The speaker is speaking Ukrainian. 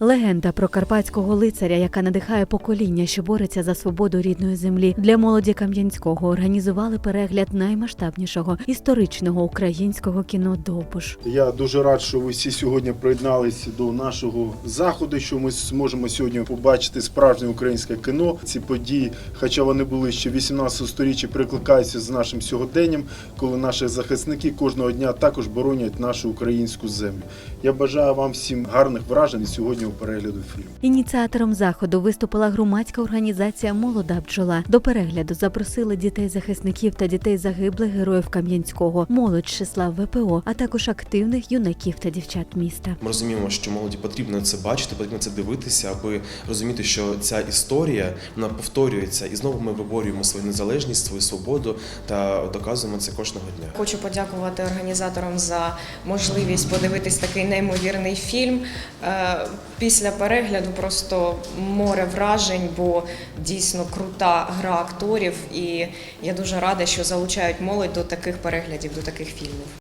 Легенда про карпатського лицаря, яка надихає покоління, що бореться за свободу рідної землі. Для молоді Кам'янського організували перегляд наймасштабнішого історичного українського кіно Довбуш. Я дуже рад, що ви всі сьогодні приєдналися до нашого заходу, що ми зможемо сьогодні побачити справжнє українське кіно. Ці події, хоча вони були ще 18 сторіччя, прикликаються з нашим сьогоденням, коли наші захисники кожного дня також боронять нашу українську землю. Я бажаю вам всім гарних вражень сьогодні у перегляду фільму. Ініціатором заходу виступила громадська організація Молода бджола. До перегляду запросили дітей захисників та дітей загиблих героїв Кам'янського, молодь з числа ВПО, а також активних юнаків та дівчат міста. Ми розуміємо, що молоді потрібно це бачити, потрібно це дивитися, аби розуміти, що ця історія вона повторюється, і знову ми виборюємо свою незалежність, свою свободу та доказуємо це кожного дня. Хочу подякувати організаторам за можливість подивитись такий неймовірний фільм. Після перегляду просто море вражень, бо дійсно крута гра акторів, і я дуже рада, що залучають молодь до таких переглядів, до таких фільмів.